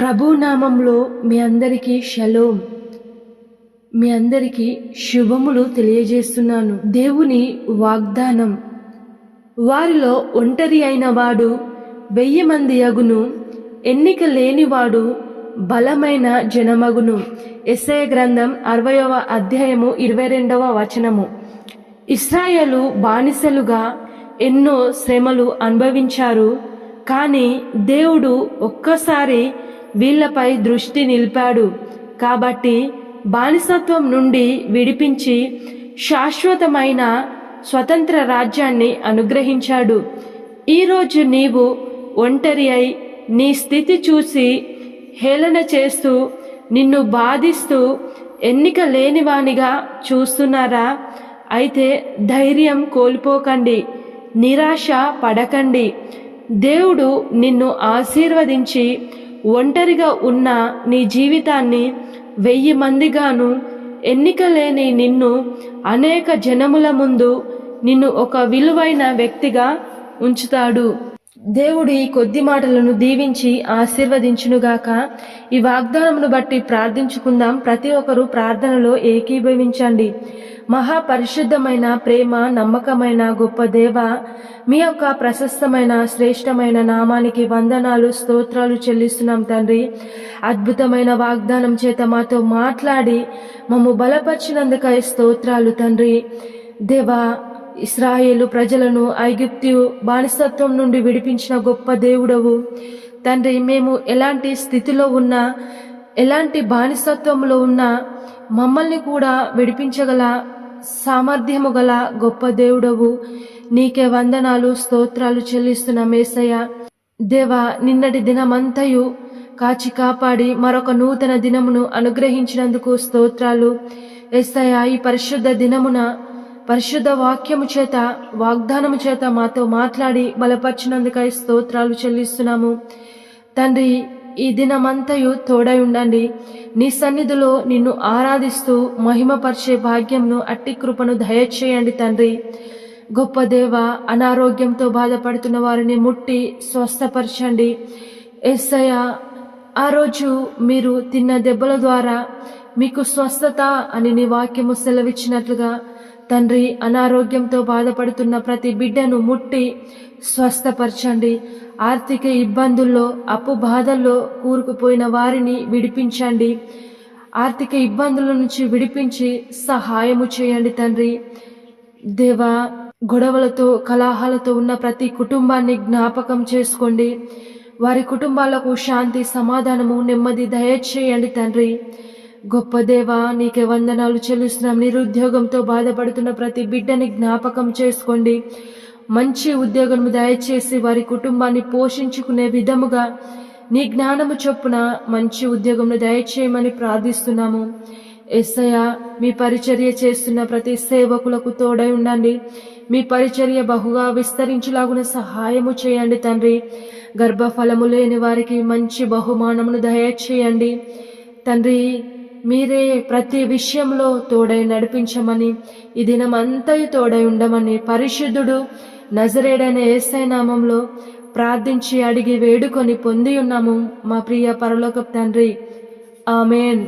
ప్రభు నామంలో మీ అందరికీ షలోం. మీ అందరికీ శుభములు తెలియజేస్తున్నాను. దేవుని వాగ్దానం. వారిలో ఒంటరి అయిన వాడు వెయ్యి మంది అగును. ఎన్నిక లేనివాడు బలమైన జనమగును. ఎస్ఐ గ్రంథం అరవయవ అధ్యాయము ఇరవై రెండవ వచనము. ఇస్రాయలు బానిసలుగా ఎన్నో శ్రమలు అనుభవించారు. కానీ దేవుడు ఒక్కసారి వీళ్ళపై దృష్టి నిలిపాడు. కాబట్టి బానిసత్వం నుండి విడిపించి శాశ్వతమైన స్వతంత్ర రాజ్యాన్ని అనుగ్రహించాడు. ఈరోజు నీవు ఒంటరి అయి నీ స్థితి చూసి హేళన చేస్తూ నిన్ను బాధిస్తూ ఎన్నిక లేనివానిగా చూస్తున్నారా? అయితే ధైర్యం కోల్పోకండి నిరాశ పడకండి. దేవుడు నిన్ను ఆశీర్వదించి ఒంటరిగా ఉన్న నీ జీవితాన్ని వెయ్యి మందిగాను ఎన్నికలేని నిన్ను అనేక జనముల ముందు నిన్ను ఒక విలువైన వ్యక్తిగా ఉంచుతాడు. దేవుడు ఈ కొద్ది మాటలను దీవించి ఆశీర్వదించునుగాక. ఈ వాగ్దానమును బట్టి ప్రార్థించుకుందాం. ప్రతి ఒక్కరూ ప్రార్థనలో ఏకీభవించండి. మహాపరిశుద్ధమైన ప్రేమ నమ్మకమైన గొప్ప దేవ మీ యొక్క ప్రశస్తమైన శ్రేష్టమైన నామానికి వందనాలు స్తోత్రాలు చెల్లిస్తున్నాం తండ్రి. అద్భుతమైన వాగ్దానం చేత మాతో మాట్లాడి మమ్ము బలపరిచినందుకై స్తోత్రాలు తండ్రి. దేవా ఇస్రాయేలు ప్రజలను ఐగుప్తు బానిసత్వం నుండి విడిపించిన గొప్ప దేవుడవు. తండ్రి మేము ఎలాంటి స్థితిలో ఉన్నా ఎలాంటి బానిసత్వంలో ఉన్నా మమ్మల్ని కూడా విడిపించగల సామర్థ్యము గల గొప్ప దేవుడవు. నీకే వందనాలు స్తోత్రాలు చెల్లిస్తున్న మేసయ్య. దేవా నిన్నటి దినమంతయు కాచి కాపాడి మరొక నూతన దినమును అనుగ్రహించినందుకు స్తోత్రాలు. ఎస్సయ్య ఈ పరిశుద్ధ దినమున పరిశుద్ధ వాక్యము చేత వాగ్దానము చేత మాతో మాట్లాడి బలపరిచినందుకై స్తోత్రాలు చెల్లిస్తున్నాము. తండ్రి ఈ దినమంతయు తోడై ఉండండి. నీ సన్నిధిలో నిన్ను ఆరాధిస్తూ మహిమపరిచే భాగ్యంను అట్టి కృపను దయచేయండి తండ్రి. గొప్ప దేవ అనారోగ్యంతో బాధపడుతున్న వారిని ముట్టి స్వస్థపరచండి. ఎస్సయ ఆ రోజు మీరు తిన్న దెబ్బల ద్వారా మీకు స్వస్థత అని నీ వాక్యము సెలవిచ్చినట్లుగా తండ్రి అనారోగ్యంతో బాధపడుతున్న ప్రతి బిడ్డను ముట్టి స్వస్థపరచండి. ఆర్థిక ఇబ్బందుల్లో అప్పు బాధల్లో కూరుకుపోయిన వారిని విడిపించండి. ఆర్థిక ఇబ్బందుల నుంచి విడిపించి సహాయము చేయండి తండ్రి. దేవా గొడవలతో కలహాలతో ఉన్న ప్రతి కుటుంబాన్ని జ్ఞాపకం చేసుకోండి. వారి కుటుంబాలకు శాంతి సమాధానము నెమ్మది దయచేయండి తండ్రి. గొప్ప దేవా నీకే వందనాలు చెల్లిస్తున్నాం. నిరుద్యోగంతో బాధపడుతున్న ప్రతి బిడ్డని జ్ఞాపకం చేసుకోండి. మంచి ఉద్యోగం దయచేసి వారి కుటుంబాన్ని పోషించుకునే విధముగా నీ జ్ఞానము చొప్పున మంచి ఉద్యోగంను దయచేయమని ప్రార్థిస్తున్నాము. ఎస్ఐ మీ పరిచర్య చేస్తున్న ప్రతి సేవకులకు తోడై ఉండండి. మీ పరిచర్య బహుగా విస్తరించులాగున సహాయము చేయండి తండ్రి. గర్భఫలము లేని వారికి మంచి బహుమానమును దయచేయండి. తండ్రి మీరే ప్రతి విషయంలో తోడై నడిపించమని ఈ దినమంతయు తోడై ఉండమని పరిశుద్ధుడు నజరేడైన ఏసై నామంలో ప్రార్థించి అడిగి వేడుకొని పొంది ఉన్నాము మా ప్రియ పరలోక తండ్రి. ఆమెన్.